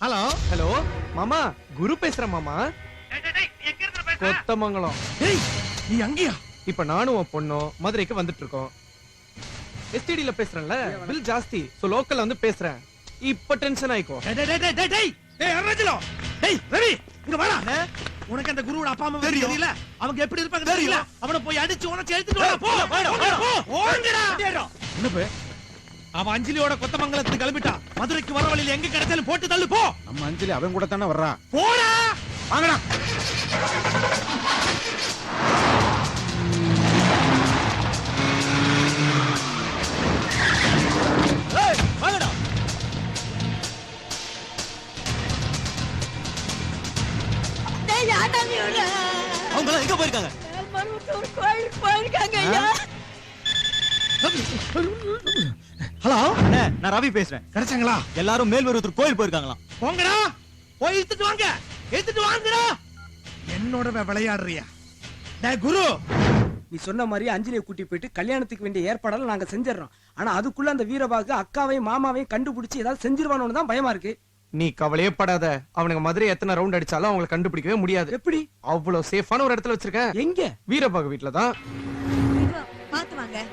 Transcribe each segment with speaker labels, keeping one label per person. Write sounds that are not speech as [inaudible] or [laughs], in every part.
Speaker 1: Hello
Speaker 2: hello மாமா குரு பேசுறேன் மாமா கொத்தமங்கலம்
Speaker 1: ஏய் நீ அங்கேயா?
Speaker 2: இப்ப நானும் உன் பொண்ணும் மதுரைக்கு வந்துட்டு இருக்கோம் எஸ்டிடில பேசுறேன்ல? பில் ஜாஸ்தி. சோ லோக்கல்ல வந்து பேசுறேன். இப்ப டென்ஷன் ஆயிக்கோ.
Speaker 1: டேய் டேய் டேய் டேய் டேய். அருணாச்சலம் டேய் ரவி இங்க வாடா. உனக்கு அந்த குருவோட அப்பா அம்மா. தெரியல அவங்க எப்படி இருப்பாங்க தெரியல அவன போய் அடிச்சு உனக்கு எடுத்துட்டு வா போ.
Speaker 3: வாடா,
Speaker 1: போங்கடா,
Speaker 3: வாடா.
Speaker 1: போ. அவன் அஞ்சலியோட கொத்தமங்கலத்துக்கு கிளம்பிட்டா. மதுரைக்கு வர வழியில எங்க கிடைச்சாலும் போட்டு தள்ளு போ.
Speaker 3: நம்ம அஞ்சலி அவன் கூட தானே வர்றான்
Speaker 1: போடா.
Speaker 3: வாங்கடா.
Speaker 1: ஏய் வாங்கடா.
Speaker 4: டேய், யார்டா நீ உள்ள?
Speaker 1: அவங்க எல்லாம் எங்க போயிருக்காங்க?
Speaker 4: போயிருக்காங்க ஐயா.
Speaker 1: ஹலோ?
Speaker 5: அண்ணே நான் ரவி பேசுறேன்.
Speaker 1: கிடைச்சாங்களா?
Speaker 5: எல்லாரும் மேல்வருத்தூர் கோயில் போயிருக்காங்களாம்.
Speaker 1: போங்கடா. போய் எடுத்துட்டு வாங்க. எடுத்துட்டு வாங்கடா. என்னோட வே- விளையாடுறியா? டேய் குரு.
Speaker 6: நீ சொன்ன மாதிரி அஞ்சலியை கூட்டி போயிட்டு கல்யாணத்துக்கு வேண்டிய ஏற்பாடெல்லாம் நாங்க செஞ்சிடறோம். ஆனா அதுக்குள்ள அந்த வீரபாகு அக்காவையும் மாமாவையும் கண்டுபிடிச்சு ஏதாவது செஞ்சிருவானோன்னு தான் பயமா இருக்கு.
Speaker 2: நீ கவலையே படாத. அவனுங்க மதுரை எத்தனை ரவுண்ட் அடிச்சாலும் அவங்களை கண்டுபிடிக்கவே முடியாது.
Speaker 6: எப்படி?
Speaker 2: அவ்வளவு சேஃபான ஒரு இடத்துல வச்சிருக்கேன்.
Speaker 6: எங்க?
Speaker 2: வீரபாகு வீட்ல தான்
Speaker 4: மெதுவா, பாத்து வாங்க.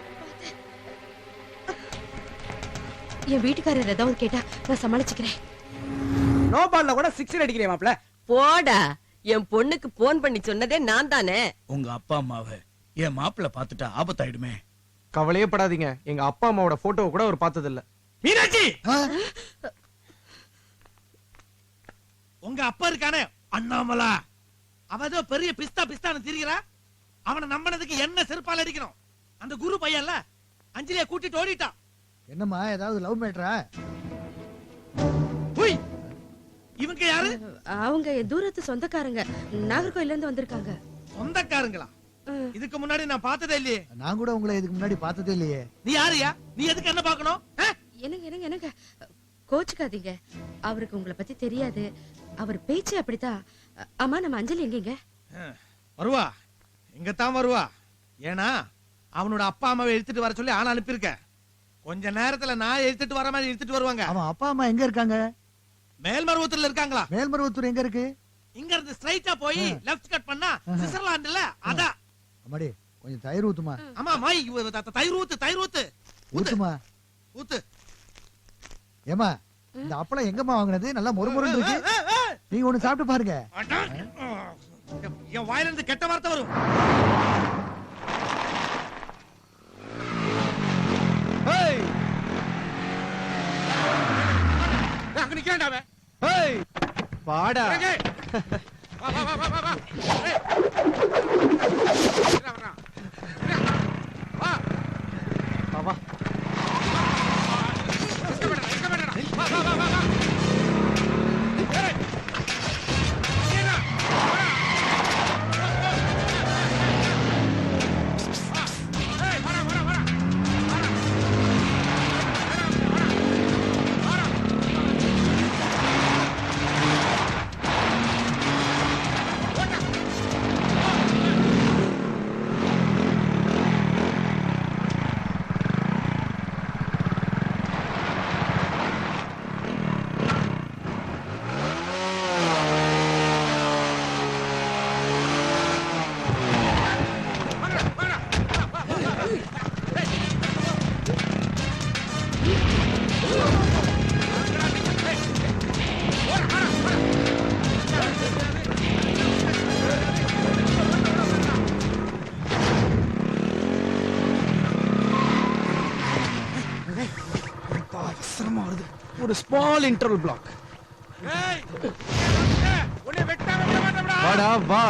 Speaker 7: என் வீட்டுக்காரர் ஏதாவது கேட்டா நான் சமாளிச்சுக்கிறேன்.
Speaker 6: நோ பால்ல கூட சிக்ஸர் அடிக்கிறேன் மாப்ள
Speaker 4: போடா. என் பொண்ணுக்கு போன் பண்ணி சொன்னதே நான் தானே.
Speaker 1: உங்க அப்பா அம்மாவை என் மாப்பிள்ள பாத்துட்டா ஆபத்தாயிடுமே.
Speaker 2: கவலையே படாதீங்க. எங்க அப்பா அம்மாவோட போட்டோவை கூட அவர் பார்த்தது இல்ல
Speaker 1: மீனாட்சி உங்க அப்பா இருக்கானே? அண்ணாமலா. அவ ஏதோ பெரிய பிஸ்தா பிஸ்தான்னு திரிகிறா அவனை நம்பினதுக்கு என்ன செருப்பால அடிக்கணும்? அந்த குரு பையன்ல அஞ்சலிய கூட்டிட்டு ஓடிட்டான்.
Speaker 8: என்னம்மா ஏதாவது லவ் மேட்டரா
Speaker 1: உய்! இவங்க யாரு?
Speaker 7: அவங்க என் தூரத்து சொந்தக்காரங்க. நாகர்கோயில்ல இருந்து வந்திருக்காங்க.
Speaker 1: சொந்தக்காரங்களா. இதுக்கு முன்னாடி நான் பார்த்ததே இல்லையே.
Speaker 8: நான் கூட உங்களை இதுக்கு முன்னாடி பார்த்ததே இல்லையே.
Speaker 1: நீ யாருயா நீ எதுக்கு என்ன பார்க்கணும்?
Speaker 7: என்னங்க என்னங்க என்னங்க? கோச்சுக்காதீங்க. அவருக்கு உங்களை பத்தி தெரியாது. அவர் பேச்சு அப்படித்தான். அம்மா நம்ம அஞ்சலி எங்கீங்க?
Speaker 1: வருவா. இங்கத்தான் வருவா. ஏன்னா அவனோட அப்பா அம்மாவை எடுத்துட்டு வர சொல்லி ஆள் அனுப்பியிருக்க கொஞ்ச நேரத்துல நான் எடுத்துட்டு வர மாதிரி எடுத்துட்டு வருவாங்க.
Speaker 8: அவன் அப்பா அம்மா எங்க இருக்காங்க?
Speaker 1: மேல்மருவத்தூர்ல இருக்காங்களா?
Speaker 8: மேல்மருவத்தூர் எங்க இருக்கு?
Speaker 1: இங்க இருந்து ஸ்ட்ரைட்டா போய் லெஃப்ட் கட் பண்ணா சுவிட்சர்லாந்துல அதான்
Speaker 8: அம்மாடி கொஞ்சம் தயிர் ஊத்துமா?
Speaker 1: ஆமா மை இவ- த- த- தயிர் ஊத்து தயிர் ஊத்து. ஊத்து.
Speaker 8: ஊத்துமா?
Speaker 1: ஊத்து.
Speaker 8: ஏமா இந்த அப்பளம் எங்கம்மா வாங்குனது? நல்லா மொறு மொறுன்னு இருக்கு. நீங்க ஒண்ணு சாப்பிட்டு பாருங்க.
Speaker 1: என் வாயில இருந்து கெட்ட வார்த்தை வரும்
Speaker 2: ஏய்,
Speaker 3: நிக்கிறான்டா அவன்
Speaker 2: ஏய், வாடா
Speaker 3: இறங்கு. வா வா வா வா வா வா ஏய். வர்றான், வர்றான்.
Speaker 2: Small interval block.
Speaker 3: வாடா
Speaker 2: வா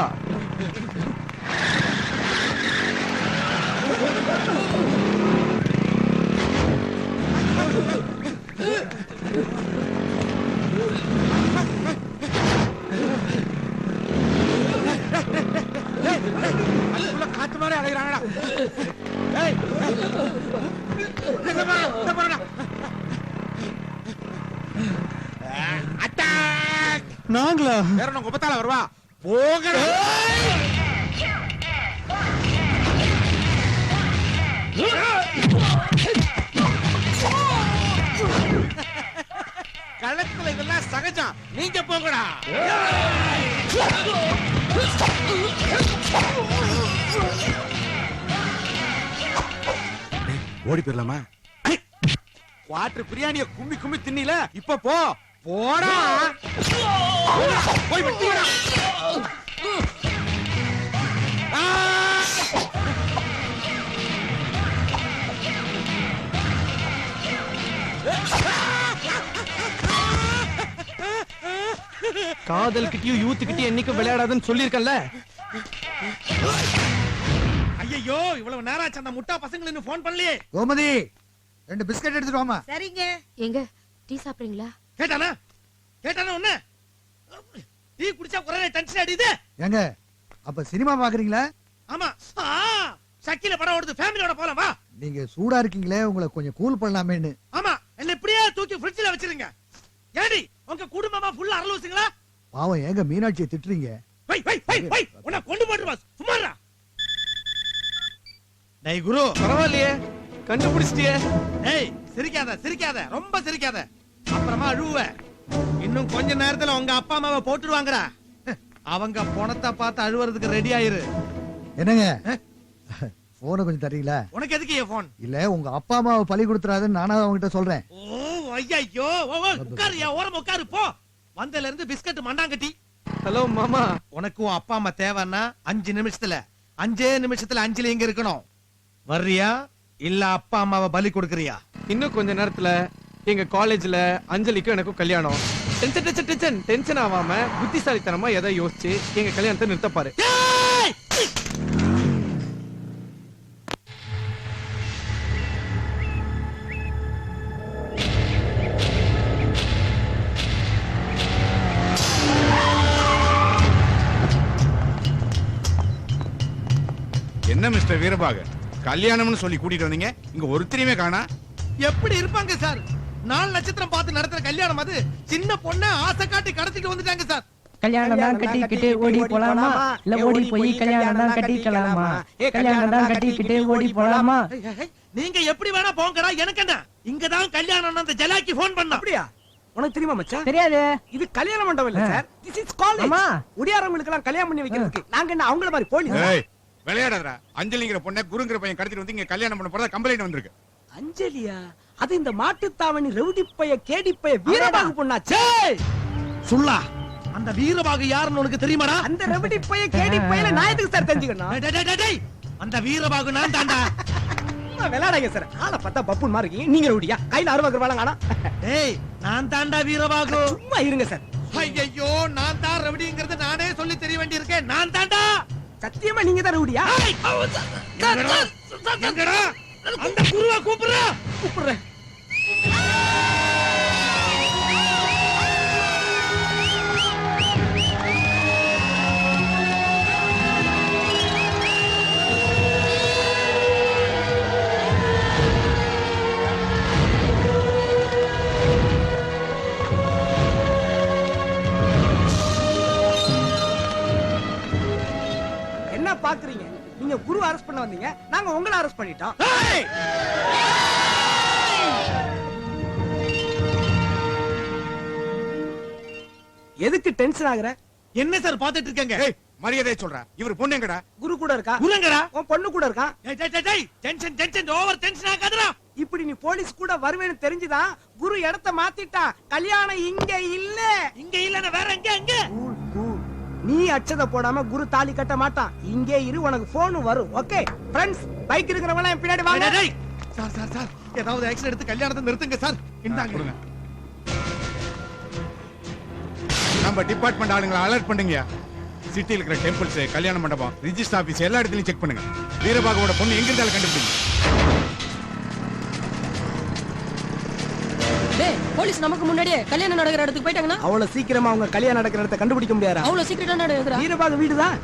Speaker 3: தங்கச்சான் நீங்க போங்கடா. ஓடி போயிடலாமா? குவாட்டர் பிரியாணிய கும்மி கும்மி தின்னில இப்ப போ. போடா. போய் வெட்டிடா
Speaker 2: காதல் கிட்டயும் யூத் கிட்டயும் என்னைக்கும் விளையாடாதுன்னு சொல்லியிருக்கேன்ல
Speaker 1: ஐயோ இவ்வளவு நேரம் ஆச்சு அந்த முட்டா பசங்களை இன்னும் போன் பண்ணலையே.
Speaker 8: கோமதி ரெண்டு பிஸ்கட் எடுத்துட்டு வாமா
Speaker 7: சரிங்க. எங்க டீ சாப்பிடுறீங்களா?
Speaker 1: கேட்டானா? கேட்டானா ஒண்ணு டீ குடிச்சா குறைய டென்ஷன் அடியுது
Speaker 8: ஏங்க அப்ப சினிமா பாக்குறீங்களா?
Speaker 1: ஆமா. சக்கில படம் ஓடுது. ஃபேமிலியோட போலாம் வா.
Speaker 8: நீங்க சூடா இருக்கீங்களே உங்களை கொஞ்சம் கூல் பண்ணலாமேன்னு.
Speaker 1: ஆமா என்ன இப்படியே தூக்கி ஃப்ரிட்ஜ்ல வச்சிருங்க. ஏடி உங்க குடும்பமா ஃபுல்லா அரலூசுங்களா
Speaker 8: பாவம் ஏங்க மீனாட்சியை திட்டுறீங்க?
Speaker 1: கொண்டு போட்டுருவா சும்மாடா டேய் குரு.
Speaker 2: பரவாயில்லையே. கண்டுபிடிச்சிட்டியே.
Speaker 1: டேய் சிரிக்காத சிரிக்காத. ரொம்ப சிரிக்காத. அப்புறமா அழுவ இன்னும் கொஞ்ச நேரத்துல உங்க அப்பா அம்மாவை போட்டுருவாங்கடா அவங்க பணத்தை பார்த்து அழுவுறதுக்கு ரெடி ஆயிரு.
Speaker 8: என்னங்க? போனை கொஞ்சம் தரீங்களா?
Speaker 1: உனக்கு எதுக்கு என் போன்
Speaker 8: இல்ல உங்க அப்பா அம்மாவை பழி கொடுத்துறாதுன்னு நானா அவங்ககிட்ட சொல்றேன்.
Speaker 1: ஓ ஐயோ ஓ ஓ, உட்காரு ஓரம் உட்காரு போ. வந்ததுல இருந்து பிஸ்கட் மண்ணாங்கட்டி
Speaker 2: ஹலோ மாமா.
Speaker 1: உனக்கு உன் அப்பா அம்மா தேவைன்னா அஞ்சு நிமிஷத்துல அஞ்சே நிமிஷத்துல அஞ்சுல எங்க இருக்கணும். வர்றியா? இல்ல அப்பா அம்மாவை பலி கொடுக்கறியா?
Speaker 2: இன்னும் கொஞ்ச நேரத்துல எங்க காலேஜ்ல அஞ்சலிக்கும் எனக்கும் கல்யாணம். டென்ஷன் டென்ஷன் டென்ஷன் டென்ஷன் ஆகாம புத்திசாலித்தனமா எதை யோசிச்சு எங்க கல்யாணத்தை நிறுத்தப்பாரு
Speaker 3: மிஸ்டர் வீரபாக. கல்யாணம்னு சொல்லி கூட்டிட்டு வந்தீங்க. இங்க ஒருத்தரையுமே காணா.
Speaker 1: எப்படி இருப்பாங்க சார்? நாலு நட்சத்திரம் பார்த்து நடத்துற கல்யாணம் அது. சின்ன பொண்ண ஆசை காட்டி கடத்திட்டு வந்துட்டாங்க சார்.
Speaker 9: கல்யாணம் தான் கட்டிக்கிட்டு ஓடி போலாமா? இல்ல ஓடி போய் கல்யாணம் தான் கட்டிக்கலாமா? கல்யாணம் தான் கட்டிக்கிட்டு ஓடி போலாமா?
Speaker 1: நீங்க எப்படி வேணா போங்கடா எனக்கு என்ன? இங்கதான் கல்யாணம் அந்த ஜலாக்கி போன் பண்ணா.
Speaker 6: அப்படியா? உனக்கு தெரியுமா மச்சான்?
Speaker 9: தெரியாது.
Speaker 6: இது கல்யாண மண்டபம் இல்ல சார். திஸ் இஸ் காலேஜ்
Speaker 9: ஆமா.
Speaker 6: உடியாரவங்களுக்கு எல்லாம் கல்யாணம் பண்ணி வைக்கிறதுக்கு. நாங்க என்ன அவங்கள மாதிரி போலீஸ்?
Speaker 3: ஏய் விளையாடாதடா. அஞ்சலிங்கிற பொண்ணை குருங்கிற பையன் கடத்திட்டு வந்து இங்க கல்யாணம் பண்ண போறதா கம்ப்ளைண்ட் வந்திருக்கு.
Speaker 6: அஞ்சலியா? அது இந்த மாட்டுத்தாவணி ரவுடி பைய கேடி பைய வீரபாகு பொண்ணாச்சே
Speaker 1: சுல்லா அந்த வீரபாகு யாருன்னு உனக்கு தெரியுமாடா?
Speaker 6: அந்த ரவுடி பைய கேடி பையல நான் எதுக்கு சார் தெரிஞ்சுக்கணும்?
Speaker 1: அந்த வீரபாகு நான் தாண்டா
Speaker 6: சும்மா விளையாடாங்க சார் ஆளை பார்த்தா பப்புன் மாதிரி இருக்கீங்க. நீங்க ரவுடியா? கையில அருவா கருவாங்க
Speaker 1: டேய் நான் தாண்டா வீரபாகு.
Speaker 6: சும்மா இருங்க சார்
Speaker 1: ஐயோ நான் தான் ரவுடிங்கிறது நானே சொல்லி தெரிய வேண்டியிருக்கேன். நான் தாண்டா
Speaker 6: சத்தியமா நீங்க தான் ரவுடியா?
Speaker 1: அந்த குருவா கூப்பிடுறா.
Speaker 6: கூப்பிடுறேன். பண்ண வந்தீங்க. நாங்க உங்களை அரெஸ்ட் பண்ணிட்டோம்! எதுக்கு டென்ஷன் ஆகுற?
Speaker 1: என்ன சார் பாத்துட்டு இருக்கங்க?
Speaker 3: ஏய் மரியாதையை சொல்றா. இவர் பொண்ணு எங்கடா?
Speaker 6: குரு கூட இருக்கா?
Speaker 1: குருங்கடா
Speaker 6: உன் பொண்ணு கூட
Speaker 1: டேய், டென்ஷன் டென்ஷன் ஓவர் டென்ஷன் ஆகாதடா.
Speaker 6: இப்படி நீ போலீஸ் கூட வருவேன்னு தெரிஞ்சுதான் குரு இடத்த மாத்திட்டான் கல்யாணம் இங்க இல்ல.
Speaker 1: இங்க இல்லன்னா வேற எங்க எங்க?
Speaker 6: நீ அச்சத போடாம குரு தாலி கட்ட மாட்டான். இங்கே இரு உனக்கு போன் வரும். ஓகே ஃப்ரெண்ட்ஸ் பைக் இருக்கிறவங்க என் பின்னாடி வாங்க.
Speaker 1: சார் சார் சார் ஏதாவது ஆக்ஷன் எடுத்து கல்யாணத்தை நிறுத்துங்க சார். இந்தாங்க.
Speaker 3: கொடுங்க. நம்ம டிபார்ட்மெண்ட் ஆளுங்களை அலர்ட் பண்ணுங்க. சிட்டில இருக்கிற டெம்பிள்ஸ் கல்யாண மண்டபம் ரிஜிஸ்டர் ஆபீஸ் எல்லா இடத்துலயும் செக் பண்ணுங்க. வீரபாகவோட பொண்ணு எங்க இருந்தாலும் கண்டுபிடிங்க.
Speaker 4: டேய் போலீஸ் நமக்கு முன்னாடியே கல்யாணம் நடக்கிற இடத்துக்கு போயிட்டாங்கன்னா?
Speaker 6: அவ்வளவு சீக்கிரமா அவங்க கல்யாணம் நடக்கிற இடத்த கண்டுபிடிக்க முடியாதா?
Speaker 4: அவ்வளவு சீக்கிரட்டா நடக்குறா
Speaker 6: வீரபாக வீடுதான்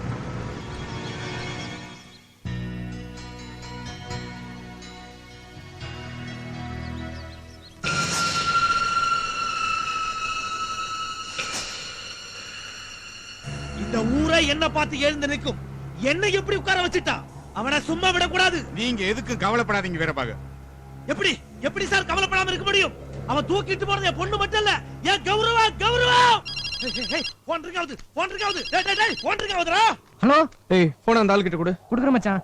Speaker 1: இந்த ஊரே என்ன பார்த்து எழுந்து நிற்கும்? என்ன எப்படி உட்கார வச்சுட்டா? அவனை சும்மா விடக்கூடாது.
Speaker 3: நீங்க எதுக்கும் கவலைப்படாதீங்க வீரபாக.
Speaker 1: எப்படி? எப்படி சார் கவலைப்படாம இருக்க முடியும்? அவன் தூக்கிட்டு போறது என் பொண்ணு மட்டும் இல்ல. என் கௌரவம் கௌரவம் போன் இருக்காவது போன் இருக்காவது டேய் டேய் டேய் போன் இருக்காவதுடா
Speaker 9: ஹலோ?
Speaker 2: ஏய் போன அந்த ஆள்கிட்ட கொடு.
Speaker 9: குடுக்குற மச்சான்.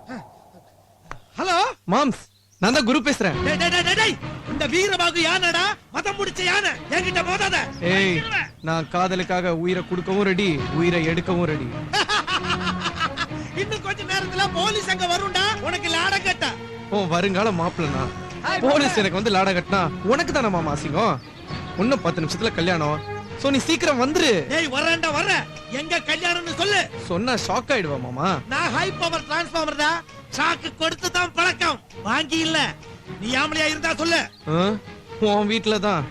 Speaker 1: ஹலோ?
Speaker 2: மாம்ஸ் நான் தான் குரு பேசுறேன்.
Speaker 1: டேய் டேய் டேய், டேய் டேய். இந்த வீரபாகு யானடா? மதம் முடிச்ச யானை. என்கிட்ட மோதாத.
Speaker 2: ஏய் நான் காதலுக்காக உயிரை கொடுக்கவும் ரெடி உயிரை எடுக்கவும் ரெடி [laughs]
Speaker 1: இன்னும் கொஞ்ச நேரத்துல போலீஸ் அங்க வரும்டா. உனக்கு லாட கட்ட
Speaker 2: ஓ வருங்கால மாப்பிள்ளனா போலீஸ் எனக்கு வந்து லாட கட்டினா உனக்கு தானே மாமா அசிங்கம்? இன்னும் பத்து நிமிஷத்துல கல்யாணம். சோ நீ சீக்கிரம் வந்துரு.
Speaker 1: டேய் வரேன்டா வர்ற. எங்க கல்யாணம்னு சொல்லு.
Speaker 2: சொன்னா ஷாக் ஆயிடுவா மாமா.
Speaker 1: நான் ஹை பவர் டிரான்ஸ்ஃபார்மர் தான் சாக்கு கொடுத்து தான் பழக்கம். வாங்கி இல்ல. நீ ஆம்பளையா இருந்தா சொல்லு?
Speaker 2: உன் வீட்டுல தான்?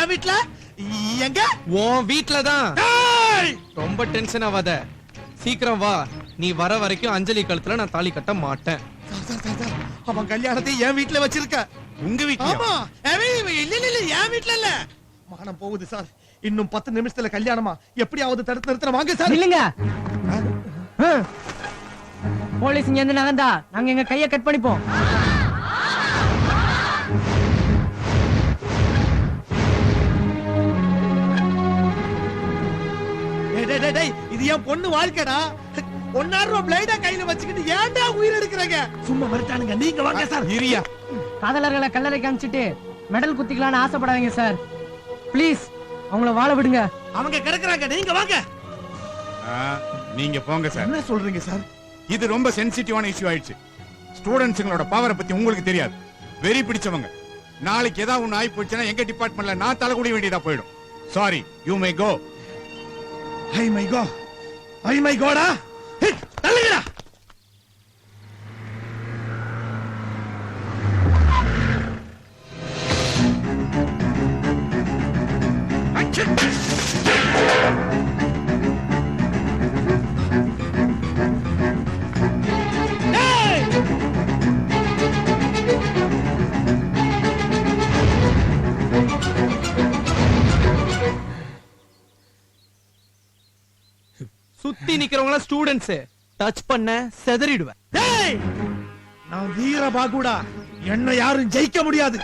Speaker 1: என் வீட்ல எங்க?
Speaker 2: உன் வீட்டுல தான்! ரொம்ப டென்ஷன் ஆகாத சீக்கிரம் வா. நீ வர வரைக்கும் அஞ்சலி கழுத்துல நான் தாலி கட்ட மாட்டேன்.
Speaker 1: அவன் கல்யாணத்தை என் வீட்ல வச்சிருக்க.
Speaker 3: உங்க
Speaker 1: இவன் இல்ல இல்ல இல்ல என் வீட்ல இல்ல. மானம் போகுது சார். இன்னும் பத்து நிமிஷத்துல கல்யாணமா? எப்படியாவது தடுத்து நிறுத்தணும். வாங்க சார்.
Speaker 9: இல்லைங்க போலீஸ் இங்க இருந்து நகர்ந்தா நாங்க எங்க கைய கட் பண்ணிப்போம்.
Speaker 1: டேய், டேய், டேய், டேய், இது என் பொண்ணு வாழ்க்கைடா. ஒன்னாயிரம் பிளைடா கையில வச்சுக்கிட்டு ஏன்டா உயிர் எடுக்கிறீங்க? சும்மா மறுத்தானுங்க. நீங்க வாங்க சார்.
Speaker 3: இரியா.
Speaker 9: காதலர்களை கல்லறை காமிச்சிட்டு மெடல் குத்திக்கலாம்னு ஆசைப்படாதீங்க சார். ப்ளீஸ் அவங்கள வாழ விடுங்க.
Speaker 1: அவங்க கிடக்குறாங்க. நீங்க வாங்க.
Speaker 3: ஆ, நீங்க போங்க சார்.
Speaker 1: என்ன சொல்றீங்க சார்?
Speaker 3: இது ரொம்ப சென்சிட்டிவான இஷ்யூ ஆயிடுச்சு. ஸ்டூடெண்ட்ஸுங்களோட பவரை பத்தி உங்களுக்கு தெரியாது. வெறி பிடிச்சவங்க. நாளைக்கு ஏதாவது ஒண்ணு ஆகி போச்சுன்னா எங்க டிபார்ட்மெண்ட்ல நான் தலைகுடி வேண்டியதா போயிடும். Sorry you may go
Speaker 1: I my go I my கோடா
Speaker 2: சுத்தி நிக்கிறவங்க ஸ்டூடெண்ட்ஸ் டச் பண்ண செதறிடுவேன்.
Speaker 1: டேய் நான் வீரபாகுடா. என்ன யாரும் ஜெயிக்க முடியாது.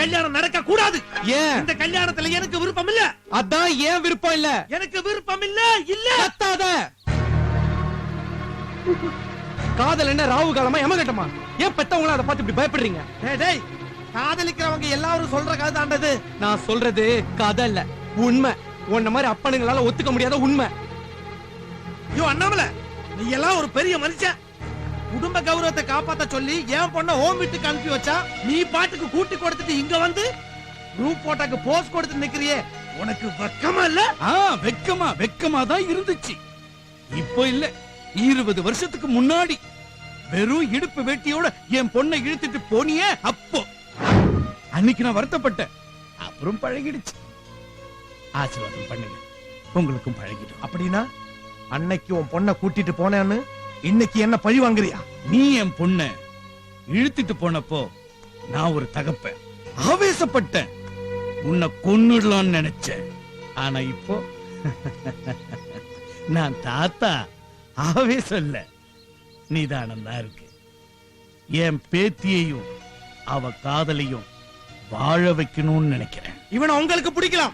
Speaker 1: கல்யாணம் நடக்க கூடாது.
Speaker 2: ஏன்?
Speaker 1: இந்த கல்யாணத்துல எனக்கு விருப்பம் இல்ல
Speaker 2: அதான் ஏன் விருப்பம் இல்ல?
Speaker 1: எனக்கு விருப்பம் இல்ல. இல்ல
Speaker 2: கத்தாத. காதல் என்ன ராவு காலமா எமகட்டமா ஏன் பெத்தவங்கள அதை பார்த்து இப்படி பயப்படுறீங்க?
Speaker 1: டேய் காதலிக்கிறவங்க எல்லாரும் சொல்ற கதை தாண்டது
Speaker 2: நான் சொல்றது கதை இல்ல உண்மை. உன்ன மாதிரி அப்பனுங்களால ஒத்துக்க முடியாத உண்மை.
Speaker 1: ஐயோ அண்ணாமல நீ எல்லாம் ஒரு பெரிய மனுஷன். குடும்ப கௌரவத்தை காப்பாத்த சொல்லி என் பொண்ண ஹோம் வீட்டுக்கு அனுப்பி வச்சா நீ பாட்டுக்கு கூட்டி கொடுத்துட்டு இங்க வந்து குரூப் போட்டாக்கு போஸ் கொடுத்து நிக்கிறியே. உனக்கு வெக்கமா இல்ல?
Speaker 10: ஆ வெக்கமா வெக்கமா தான் இருந்துச்சு. இப்போ இல்ல. இருபது வருஷத்துக்கு முன்னாடி. வெறும் இடுப்பு வேட்டியோட என் பொண்ணை இழுத்துட்டு போனியே அப்போ. அன்னைக்கு நான் வருத்தப்பட்டேன். அப்புறம் பழகிடுச்சு. ஆசீர்வாதம் பண்ணுங்க. உங்களுக்கும் பழகிடும்.
Speaker 1: அப்படின்னா அன்னைக்கு உன் பொண்ண கூட்டிட்டு போனேன்னு இன்னைக்கு என்ன பழி வாங்குறியா?
Speaker 10: நீ என் பொண்ண இழுத்துட்டு போனப்போ நான் ஒரு தகப்பன். ஆவேசப்பட்டேன். உன்னை கொன்னுடலாம்னு நினைச்சேன். ஆனா இப்போ [laughs] நான் தாத்தா ஆவேசம் இல்ல. நிதானம் தான் இருக்கு. என் பேத்தியையும் அவ காதலையும் வாழ வைக்கணும்னு நினைக்கிறேன்.
Speaker 1: இவனை உங்களுக்கு பிடிக்கலாம்.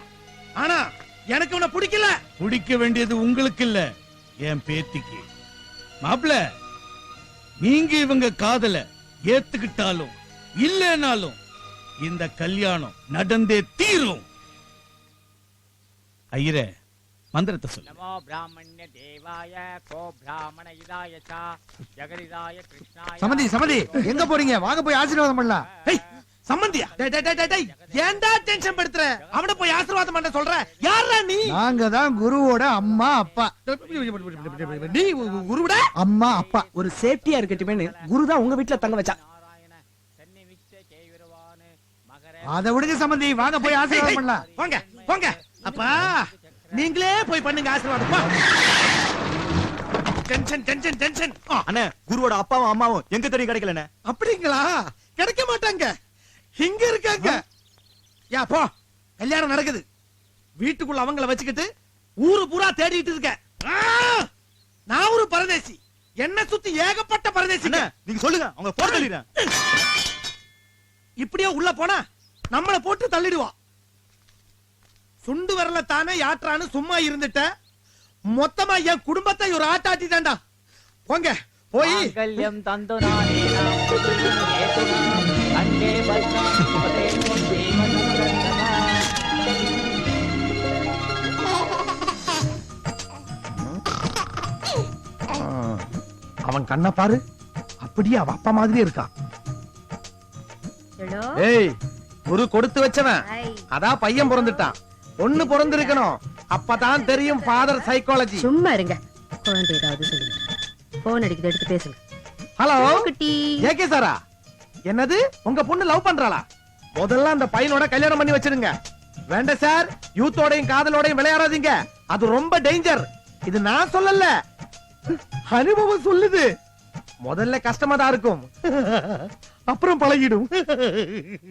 Speaker 1: ஆனா எனக்கு இவனை பிடிக்கல.
Speaker 10: பிடிக்க வேண்டியது உங்களுக்கு இல்ல என் பேத்திக்கு. மாப்பிள நீங்க இவங்க காதல ஏத்துக்கிட்டாலும் இல்லைனாலும் இந்த கல்யாணம் நடந்தே தீரும். ஐயர மந்திரத்தை சொல்லு.
Speaker 11: நமோ பிராமண்ய தேவாய கோ பிராமண இதாய சா ஜெகரிதாய கிருஷ்ணாய
Speaker 8: சமதி சமதி எங்க போறீங்க? வாங்க போய் ஆசீர்வாதம் பண்ணலாம்.
Speaker 1: சம்பந்தியா? ஏன்டா டென்ஷன் படுத்துற? அவன போய் ஆசீர்வாதம் பண்ண சொல்ற? யாரா நீ?
Speaker 8: நாங்க தான் குருவோட அம்மா அப்பா.
Speaker 1: நீ குருவோட?
Speaker 6: அம்மா அப்பா. ஒரு சேஃப்டியா இருக்கட்டுமேன்னு குரு தான் உங்க வீட்டுல தங்க வச்சா.
Speaker 8: அத விடுங்க சம்பந்தி. வாங்க போய் ஆசீர்வாதம் பண்ணலாம்.
Speaker 1: போங்க போங்க. அப்பா நீங்களே போய் பண்ணுங்க ஆசீர்வாதம். டென்ஷன் டென்ஷன் டென்ஷன்
Speaker 5: அண்ணா குருவோட அப்பாவும் அம்மாவும் எங்க தெரியும் கிடைக்கலண்ணே?
Speaker 1: அப்படிங்களா? கிடைக்க மாட்டாங்க. இங்க இருக்காங்க. யா போ. கல்யாணம் நடக்குது. வீட்டுக்குள்ள அவங்கள வச்சுக்கிட்டு ஊரு பூரா தேடிட்டு இருக்க. ஆ! நான் ஒரு பரதேசி. என்ன சுத்தி ஏகப்பட்ட பரதேசி
Speaker 5: நீங்க சொல்லுங்க. அவங்க போட சொல்லிடுறேன்.
Speaker 12: இப்படியே உள்ள போனா நம்மள போட்டு தள்ளிடுவா. சுண்டு வரல தானே யாற்றான்னு சும்மா இருந்துட்ட. மொத்தமா என் குடும்பத்தை ஒரு ஆட்டாட்டிட்டான்டா. போங்க போய்.
Speaker 11: மாங்கல்யம் தந்து [laughs]
Speaker 12: அவன் கண்ண பாரு. அப்படியே அவ அப்பா மாதிரி இருக்கான்
Speaker 1: ஏய் குரு கொடுத்து வச்சவன். அதான் பையன் பிறந்துட்டான். பொண்ணு பிறந்திருக்கணும். அப்பதான் தெரியும் ஃபாதர் சைக்காலஜி
Speaker 7: சும்மா இருங்க. குழந்தை ஏதாவது சொல்லுங்க. போன் அடிக்குது எடுத்து பேசுங்க.
Speaker 1: ஹலோ
Speaker 7: குட்டி.
Speaker 1: ஏகே சாரா? என்னது? உங்க பொண்ணு லவ் பண்றாளா? முதல்ல அந்த பையனோட கல்யாணம் பண்ணி வச்சிருங்க. வேண்டாம் சார் யூத்தோடையும் காதலோடையும் விளையாடாதீங்க. அது ரொம்ப டேஞ்சர் இது நான் சொல்லல. அனுபவம் சொல்லுது. முதல்ல கஷ்டமா தான் இருக்கும். அப்புறம் பழகிடும்.